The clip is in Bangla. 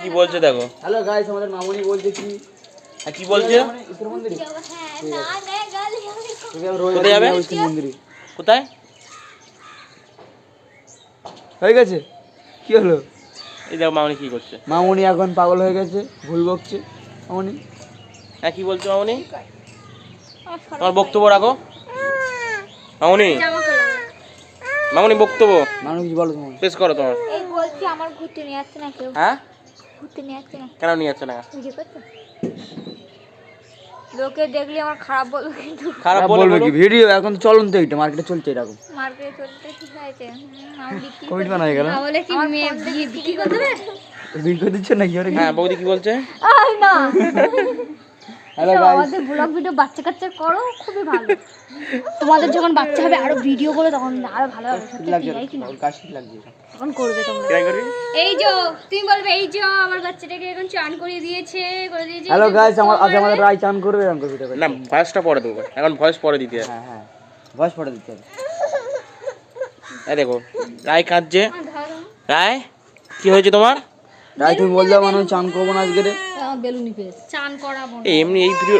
কি বলছে দেখো? হ্যালো গাইস আমাদের মামুনি বলছে কি? হ্যাঁ কি বলছে? হ্যাঁ কোথায় যাবে? মন্দিরে। কোথায়? হয়ে গেছে? কি হলো? এই দেখো মামনি কি করছে। মামুনি এখন পাগল হয়ে গেছে ভুল বকছে। মামুনি? হ্যাঁ কি বলছো মামনি? তোমার বক্তব্য রাখো। মামনি? মামনি বক্তব্য। মামুনি কিছু বলো তোমার। পেশ করো তোমার। এই বলছি আমার ঘুরতে নিয়ে যাচ্ছে না কেউ। হ্যাঁ? ঘুরতে নিয়ে যাচ্ছে না। কেন নিয়ে যাচ্ছে না? লোকে দেখলে আমার খারাপ বলবে কিন্তু। খারাপ বলবে কি? ভিডিও এখন তো চলুন তো এইটা মার্কেটে চলছে এরকম। মার্কেটে চলতে ঠিক আছে। বিক্রি কমিটি গেল তাহলে কি মেয়ে বিক্রি করতে হবে? বিল করে দিচ্ছে নাকি আরে হ্যাঁ বৌদি কি বলছে? আই না। হ্যালো গাইস আমাদের ব্লগ ভিডিও বাচ্চা কাচ্চা করো খুবই ভালো। তোমাদের যখন বাচ্চা হবে আরও ভিডিও করে তখন আরও ভালো হবে। সত্যি কি না? ওর কাশি লাগছে। তখন করবে তোমরা। করবি? এই যে তুমি বলবে এই যে আমার বাচ্চাটাকে এখন চান করিয়ে দিয়েছে করে দিয়েছে। হ্যালো গাইস আমার আজ আমাদের রায় চান করবে এরকম করে ভিডিও না ভয়েসটা পরে দেবো। এখন ভয়েস পরে দিতে হবে। হ্যাঁ হ্যাঁ ভয়েস পড়ে দিতে হবে। এই দেখো রায় কাঁদছে। ধরো। রায় কি হয়েছে তোমার? রায় তুমি বললে মানে চান করব না আজকে রে। বেলুনি পেয়েছে চান করাবো না। এমনি এই ভিডিও